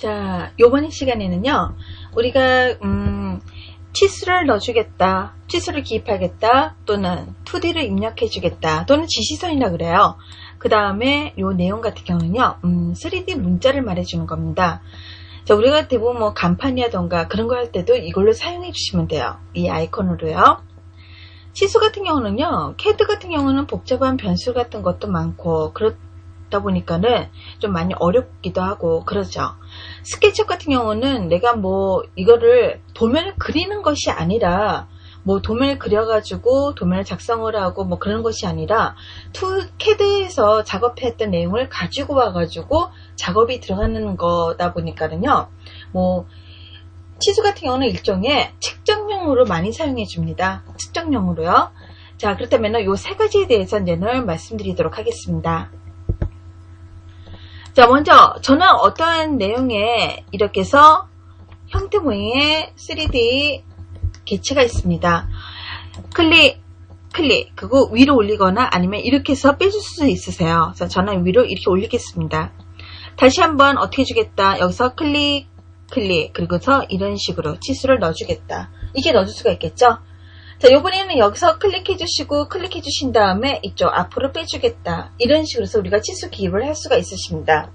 자, 요번 시간에는요, 우리가, 음, 치수를 넣어주겠다, 치수를 기입하겠다, 또는 2D를 입력해주겠다, 또는 지시선이라 그래요. 그 다음에 요 내용 같은 경우는요, 음, 3D 문자를 말해주는 겁니다. 자, 우리가 대부분 뭐 간판이라던가 그런 거 할 때도 이걸로 사용해 주시면 돼요. 이 아이콘으로요. 치수 같은 경우는요, 캐드 같은 경우는 복잡한 변수 같은 것도 많고, 그렇 다 보니까는 좀 많이 어렵기도 하고, 그러죠. 스케치업 같은 경우는 내가 뭐, 이거를 도면을 그리는 것이 아니라, 뭐 도면을 그려가지고 도면을 작성을 하고 뭐 그런 것이 아니라 투 캐드에서 작업했던 내용을 가지고 와가지고 작업이 들어가는 거다 보니까는요. 뭐 치수 같은 경우는 일종의 측정용으로 많이 사용해 줍니다. 측정용으로요. 자 그렇다면 요 세 가지에 대해서 이제는 말씀드리도록 하겠습니다 자 먼저 저는 어떠한 내용에 이렇게 해서 형태 모양의 3D 개체가 있습니다. 클릭, 클릭, 그거 위로 올리거나 아니면 이렇게 해서 빼줄 수 있으세요. 그래서 저는 위로 이렇게 올리겠습니다. 다시 한번 어떻게 주겠다. 여기서 클릭, 클릭, 그리고서 이런 식으로 치수를 넣어주겠다. 이게 넣어줄 수가 있겠죠? 자, 요번에는 여기서 클릭해 주시고 클릭해 주신 다음에 이쪽 앞으로 빼주겠다. 이런 식으로 해서 우리가 치수 기입을 할 수가 있으십니다.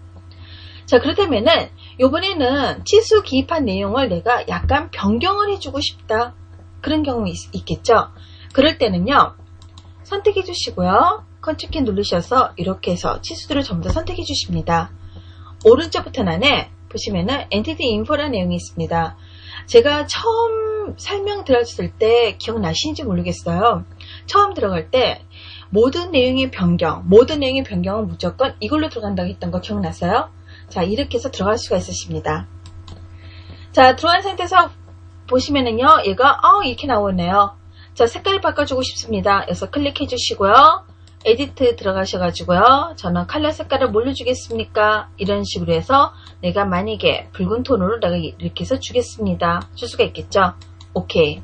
자, 그렇다면은 요번에는 치수 기입한 내용을 내가 약간 변경을 해주고 싶다. 그런 경우 있, 있겠죠? 그럴 때는요, 선택해 주시고요. 컨트롤 키 누르셔서 이렇게 해서 치수들을 전부 다 선택해 주십니다. 오른쪽 버튼 안에 보시면은 엔티티 인포라는 내용이 있습니다. 제가 처음 설명 들었을 때 기억나시는지 모르겠어요. 처음 들어갈 때 모든 내용의 변경, 모든 내용의 변경은 무조건 이걸로 들어간다고 했던 거 기억나세요? 자, 이렇게 해서 들어갈 수가 있으십니다. 자, 들어간 상태에서 보시면은요, 얘가, 어, 이렇게 나오네요. 자, 색깔을 바꿔주고 싶습니다. 여기서 클릭해 주시고요. 에디트 들어가셔가지고요. 저는 컬러 색깔을 뭘로 주겠습니까? 이런 식으로 해서 내가 만약에 붉은 톤으로 내가 이렇게 해서 주겠습니다. 줄 수가 있겠죠? 오케이.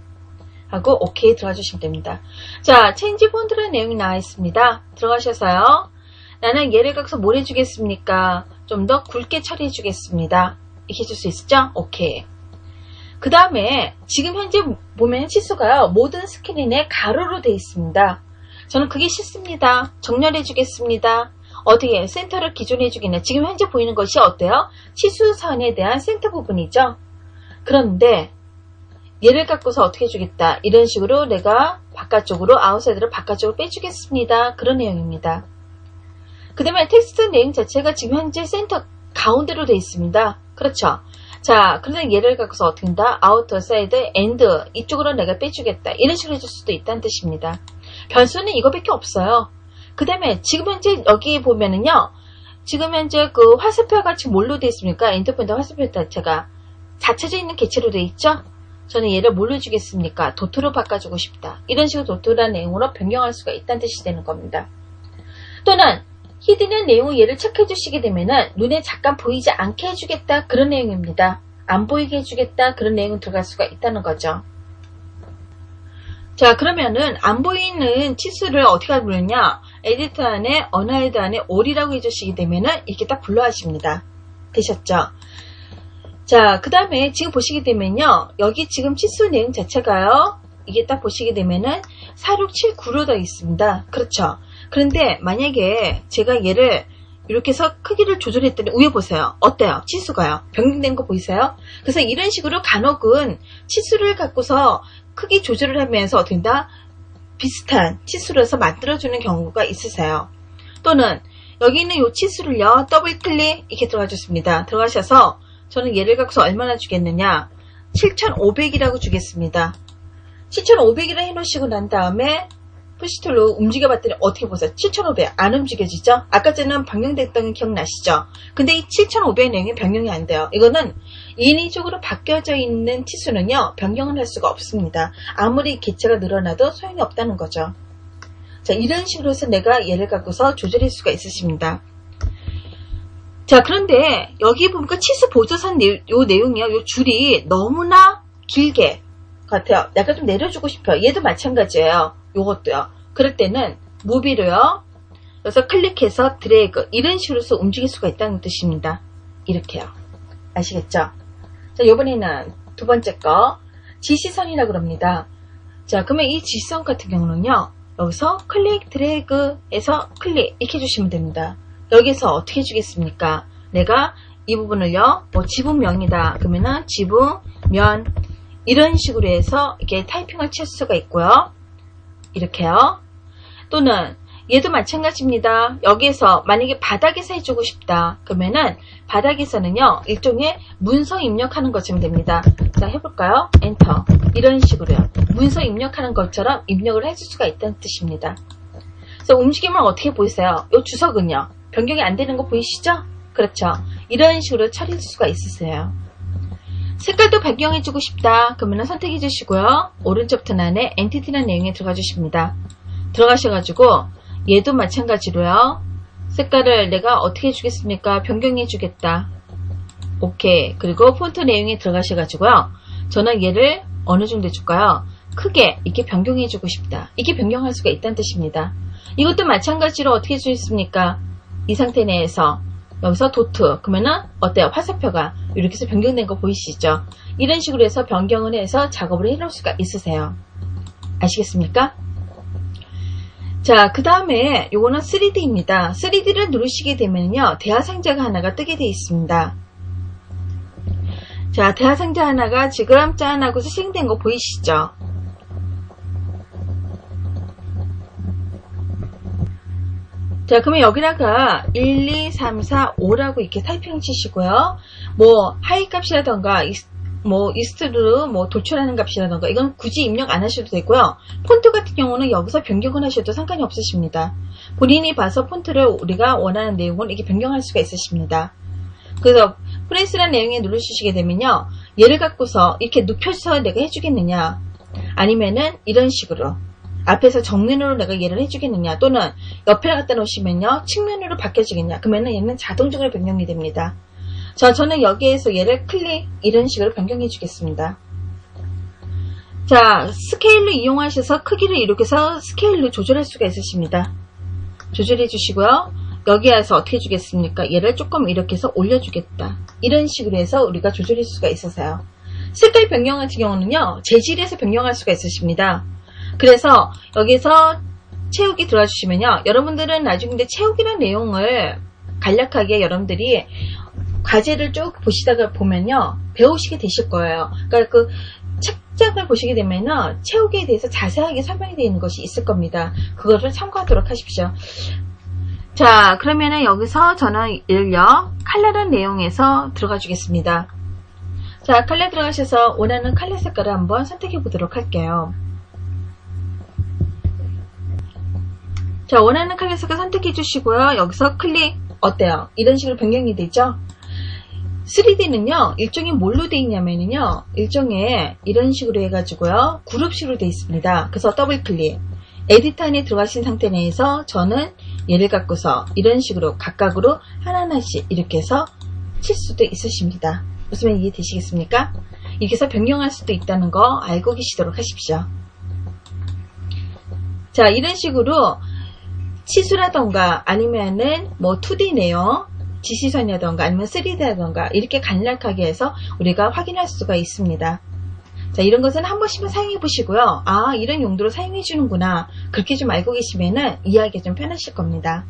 하고 오케이 들어가 주시면 됩니다. 자, 체인지 폰트라는 내용이 나와 있습니다. 들어가셔서요. 나는 얘를 갖고서 뭘 해주겠습니까? 좀 더 굵게 처리해 주겠습니다. 이렇게 해줄 수 있죠? 오케이. 그 다음에 지금 현재 보면 치수가요. 모든 스크린에 가로로 되어 있습니다. 저는 그게 싫습니다. 정렬해 주겠습니다. 어떻게 센터를 기존해 주기는 지금 현재 보이는 것이 어때요? 치수선에 대한 센터 부분이죠. 그런데 얘를 갖고서 어떻게 해주겠다. 이런 식으로 내가 바깥쪽으로 아웃사이드를 바깥쪽으로 빼주겠습니다. 그런 내용입니다. 그 다음에 텍스트 내용 자체가 지금 현재 센터 가운데로 되어 있습니다. 그렇죠. 자, 그런데 얘를 갖고서 어떻게 한다? 아우터 사이드, 엔드 이쪽으로 내가 빼주겠다. 이런 식으로 해줄 수도 있다는 뜻입니다. 변수는 이거밖에 없어요. 그 다음에 지금 현재 여기 보면은요. 지금 현재 그 화살표가 지금 뭘로 되어 있습니까? 엔터포인트 화살표 자체가 닫혀져 있는 개체로 되어 있죠? 저는 얘를 뭘로 주겠습니까? 도트로 바꿔주고 싶다. 이런 식으로 도트라는 내용으로 변경할 수가 있다는 뜻이 되는 겁니다. 또는 히든의 내용 얘를 체크해 주시게 되면은 눈에 잠깐 보이지 않게 해주겠다 그런 내용입니다. 안 보이게 해주겠다 그런 내용 들어갈 수가 있다는 거죠. 자 그러면은 안 보이는 치수를 어떻게 부르냐 에디터 안에 어나이드 안에 올이라고 해주시게 되면은 이렇게 딱 불러하십니다. 되셨죠? 자, 그 다음에 지금 보시게 되면요. 여기 지금 치수 내용 자체가요. 이게 딱 보시게 되면은 4679로 되어 있습니다. 그렇죠. 그런데 만약에 제가 얘를 이렇게 해서 크기를 조절했더니 위에 보세요. 어때요? 치수가요. 변경된 거 보이세요? 그래서 이런 식으로 간혹은 치수를 갖고서 크기 조절을 하면서 된다? 비슷한 치수로 해서 만들어주는 경우가 있으세요. 또는 여기 있는 이 치수를요. 더블 클릭 이렇게 들어가 줬습니다. 들어가셔서 저는 얘를 갖고서 얼마나 주겠느냐 7500이라고 주겠습니다 7500이라 해놓으시고 난 다음에 푸시툴로 움직여봤더니 어떻게 보세요 7500 안 움직여지죠 아까 전에는 변경됐던 게 기억나시죠 근데 이 7500 내용이 변경이 안 돼요 이거는 인위적으로 바뀌어져 있는 치수는요 변경을 할 수가 없습니다 아무리 개체가 늘어나도 소용이 없다는 거죠 자 이런 식으로 해서 내가 얘를 갖고서 조절할 수가 있으십니다 자, 그런데 여기 보니까 치수 보조선 내, 요 내용이요. 요 줄이 너무나 길게 같아요. 약간 좀 내려주고 싶어요. 얘도 마찬가지예요. 요것도요. 그럴 때는 무비로요. 그래서 클릭해서 드래그 이런 식으로 해서 움직일 수가 있다는 뜻입니다. 이렇게요. 아시겠죠? 자, 요번에는 두 번째 거, 지시선이라고 그럽니다. 자, 그러면 이 지시선 같은 경우는요, 여기서 클릭, 드래그에서 클릭, 이렇게 해주시면 됩니다. 여기서 어떻게 해주겠습니까? 내가 이 부분을요, 뭐 지분명이다. 그러면은 지분면, 이런 식으로 해서 이렇게 타이핑을 칠 수가 있고요. 이렇게요. 또는 얘도 마찬가지입니다. 여기에서 만약에 바닥에서 해주고 싶다. 그러면은 바닥에서는요. 일종의 문서 입력하는 것처럼 됩니다. 자 해볼까요? 엔터 이런 식으로요. 문서 입력하는 것처럼 입력을 해줄 수가 있다는 뜻입니다. 그래서 움직임을 어떻게 보이세요? 이 주석은요. 변경이 안 되는 거 보이시죠? 그렇죠. 이런 식으로 처리할 수가 있으세요. 색깔도 변경해주고 싶다. 그러면 선택해 주시고요. 오른쪽 튼 안에 엔티티라는 내용에 들어가 주십니다. 들어가셔가지고 얘도 마찬가지로요. 색깔을 내가 어떻게 해주겠습니까? 변경해 주겠다. 오케이. 그리고 폰트 내용에 들어가셔가지고요. 저는 얘를 어느 정도 해줄까요? 크게 이렇게 변경해 주고 싶다. 이게 변경할 수가 있다는 뜻입니다. 이것도 마찬가지로 어떻게 있습니까? 이 상태 내에서 여기서 도트 그러면은 어때요? 화살표가 이렇게 해서 변경된 거 보이시죠? 이런 식으로 해서 변경을 해서 작업을 해놓을 수가 있으세요. 아시겠습니까? 자, 그 다음에 요거는 3D입니다. 3D를 누르시게 되면요. 대화 상자가 하나가 뜨게 되어 있습니다. 자, 대화 상자 하나가 지금 짠하고 수생된 거 보이시죠? 자, 그러면 여기다가 1, 2, 3, 4, 5라고 이렇게 타이핑 치시고요. 뭐, 하이 값이라던가, 뭐, 이스트로 뭐, 도출하는 값이라던가, 이건 굳이 입력 안 하셔도 되고요. 폰트 같은 경우는 여기서 변경을 하셔도 상관이 없으십니다. 본인이 봐서 폰트를 우리가 원하는 내용을 이렇게 변경할 수가 있으십니다. 그래서, 프레스라는 내용에 누르시게 되면요. 얘를 갖고서 이렇게 눕혀서 내가 해주겠느냐, 아니면은 이런 식으로. 앞에서 정면으로 내가 얘를 해주겠느냐 또는 옆에 갖다 놓으시면요 측면으로 바뀌어지겠냐 그러면은 얘는 자동적으로 변경이 됩니다 자 저는 여기에서 얘를 클릭 이런 식으로 변경해 주겠습니다. 자 스케일로 이용하셔서 크기를 이렇게 해서 스케일로 조절할 수가 있으십니다. 조절해 주시고요. 여기 에서 어떻게 해주겠습니까? 얘를 조금 이렇게 해서 올려주겠다. 이런 식으로 해서 우리가 조절할 수가 있어서요. 색깔 변경 같은 경우는요 재질에서 변경할 수가 있으십니다. 그래서 여기서 채우기 들어와 주시면요. 여러분들은 나중에 채우기라는 내용을 간략하게 여러분들이 과제를 쭉 보시다가 보면요. 배우시게 되실 거예요. 그러니까 그 책장을 보시게 되면요. 채우기에 대해서 자세하게 설명이 되어 있는 것이 있을 겁니다. 그거를 참고하도록 하십시오. 자, 그러면은 여기서 저는 일요 칼라라는 내용에서 들어가 주겠습니다. 자, 칼라 들어가셔서 원하는 칼라 색깔을 한번 선택해 보도록 할게요. 자, 원하는 칼라 색깔 선택해 주시고요. 여기서 클릭 어때요? 이런 식으로 변경이 되죠? 3D는요, 일종의 뭘로 되어 있냐면요, 일종의 이런 식으로 해가지고요, 그룹식으로 되어 있습니다. 그래서 더블 클릭. 에디터 안에 들어가신 상태 내에서 저는 얘를 갖고서 이런 식으로 각각으로 하나하나씩 이렇게 해서 칠 수도 있으십니다. 무슨 말 이해되시겠습니까? 이렇게 해서 변경할 수도 있다는 거 알고 계시도록 하십시오. 자, 이런 식으로 치수라던가 아니면은 뭐 2D 내용 지시선이라던가 아니면 3D라던가 이렇게 간략하게 해서 우리가 확인할 수가 있습니다. 자 이런 것은 한 번씩만 사용해 보시고요. 아 이런 용도로 사용해 주는구나 그렇게 좀 알고 계시면은 이해하기 좀 편하실 겁니다.